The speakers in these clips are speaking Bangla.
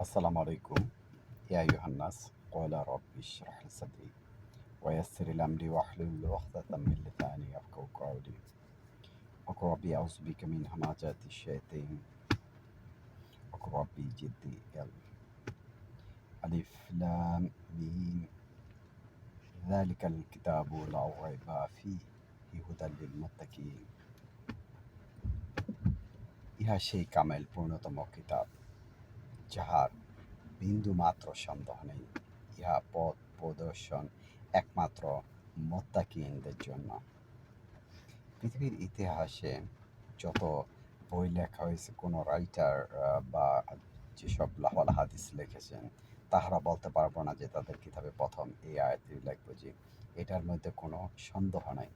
السلام عليكم يا أيها الناس قال رب اشرح لي صدري ويسر لي أمري واحلل عقدة من لساني يفقهوا قولي وقل ربي أعوذ بك من همزات الشياطين وقل ربي جدي علم ألف لام ميم ذلك الكتاب لا ريب فيه هدى للمتقين ইহা সেই কামেল পূর্ণতম কিতাব যাহার বিন্দু মাত্র সন্দেহ নেই, ইহা পথ প্রদর্শন একমাত্র মোত্তাকিনদের জন্য। পৃথিবীর ইতিহাসে যত বই লেখা হয়েছে, কোনো রাইটার বা যেসব লাহল হাদিস লিখেছেন, তাহারা বলতে পারব না যে তাদের কিতাবে প্রথম এই আয়াতটি লিখব যে এটার মধ্যে কোনো সন্দেহ নাই।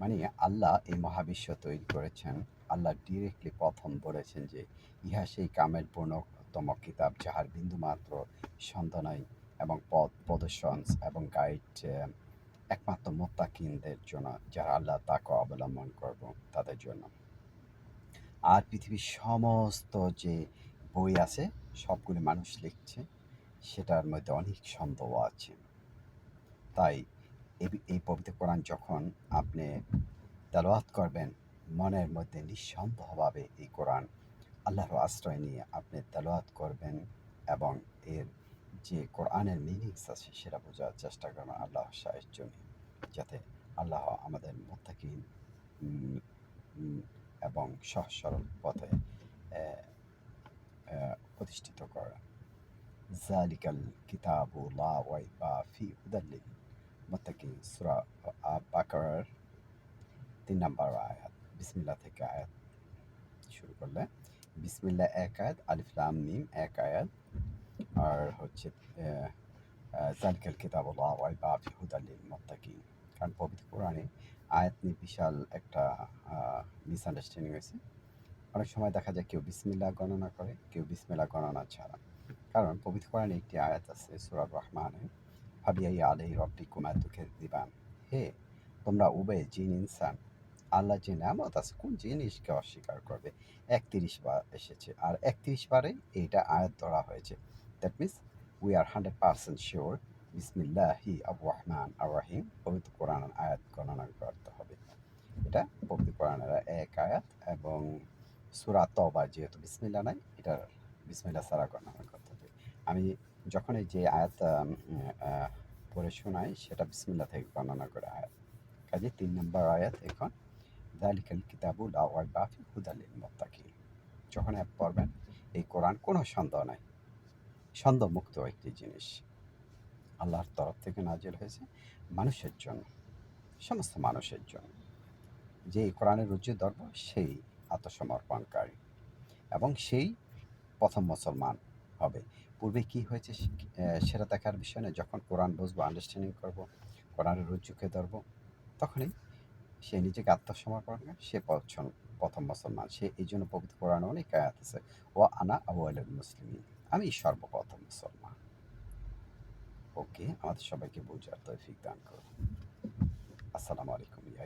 মানে আল্লাহ এই মহাবিশ্ব তৈরি করেছেন, আল্লাহ ডিরেক্টলি প্রথম বলেছেন যে ইহা সেই কামের পূর্ণতম কিতাব, যাহার বিন্দুমাত্র সন্দেহ নাই এবং পদ প্রদর্শন এবং গাইড একমাত্র মোত্তাকিনদের জন্য, যারা আল্লাহ তাকে অবলম্বন করব তাদের জন্য। আর পৃথিবীর সমস্ত যে বই আছে, সবগুলি মানুষ লিখছে, সেটার মধ্যে অনেক সন্দেহ আছে। তাই এই পবিত্র কোরআন যখন আপনি তেলাওয়াত করবেন, মনের মধ্যে নিঃসন্দেহভাবে এই কোরআন আল্লাহর আশ্রয় নিয়ে আপনি তেলাওয়াত করবেন এবং এর যে কোরআনের মিনিংস আছে সেটা বোঝার চেষ্টা করবেন আল্লাহ সাহের জন্য যাতে আল্লাহ আমাদের মোত্তাকি এবং সহজ সরল পথে প্রতিষ্ঠিত করেন জালিকাল কিতাবু লা ওয়াইবা ফি হুদাল্লিল মুত্তাকিন সূরা বাকারার তিন নম্বর আয়াত। বিসমিল্লা থেকে আয়াত শুরু করলে বিসমিল্লা এক আয়াত আলিফলাম মিম, এক আয়াত। আর হচ্ছে জালিকাল কিতাব ওয়াই বাফি হুদালিল মোত্তাকিন। কারণ পবিত্র কোরআনে আয়াত নিয়ে বিশাল একটা মিসআন্ডারস্ট্যান্ডিং হয়েছে। অনেক সময় দেখা যায় কেউ বিসমিল্লা গণনা করে, কেউ বিসমিল্লা গণনা ছাড়া। কারণ পবিত্র কোরআনে একটি আয়াত আছে সুরার রহমানে ভাবিয়াই আলাই রব্বি কুমার দুঃখের দিবান। হে, তোমরা উবে জিন, ইনসান আল্লাহ যে নামত আছে, কোন জিনিসকে অস্বীকার করবে? একত্রিশ বার এসেছে। আর একত্রিশ বারে এইটা আয়াত ধরা হয়েছে। That means we are hundred percent sure বিসমিল্লাহি আবু রহমান আর রাহিম পবিত্র কোরআন আয়াত গণনা করতে হবে। এটা পবিত্র কোরআনের এক আয়াত এবং সুরা তবা যেহেতু বিসমিল্লা নাই এটার বিসমিল্লা সারা গণনা করতে হবে। আমি যখন এই যে আয়াত পড়ে শোনাই, সেটা বিসমিল্লা থেকে গণনা করে আয়াত কাজে তিন নম্বর আয়াত এখন দালিকাল কিতাবুল আওয়াই বাফি হুদালিল মোত্তাকি যখন অ্যাপ পড়বেন এই কোরআন কোনো সন্দেহ নাই সন্দেহ মুক্ত একটি জিনিস। আল্লাহর তরফ থেকে নাজিল হয়েছে মানুষের জন্য, সমস্ত মানুষের জন্য। যে কোরআনের রুজু ধরব সেই আত্মসমর্পণকারী। এবং সেই প্রথম মুসলমান হবে। পূর্বে কি হয়েছে সেটা দেখার বিষয় যখন কোরআন বুঝব আন্ডারস্ট্যান্ডিং করব, কোরআনের রুজুকে ধরবো, তখনই সে নিজেকে আত্মসমর্পণ করে সে পছন্দ প্রথম মুসলমান। সে এই জন্য পবিত্র কোরআন অনেক আয়াত আছে ও আনা আবুয়াল মুসলিম আমি সর্বপ্রথম মুসলমান। ওকে, আমাদের সবাইকে বোঝার তৌফিক দান করুন। আসসালামু আলাইকুম ইয়া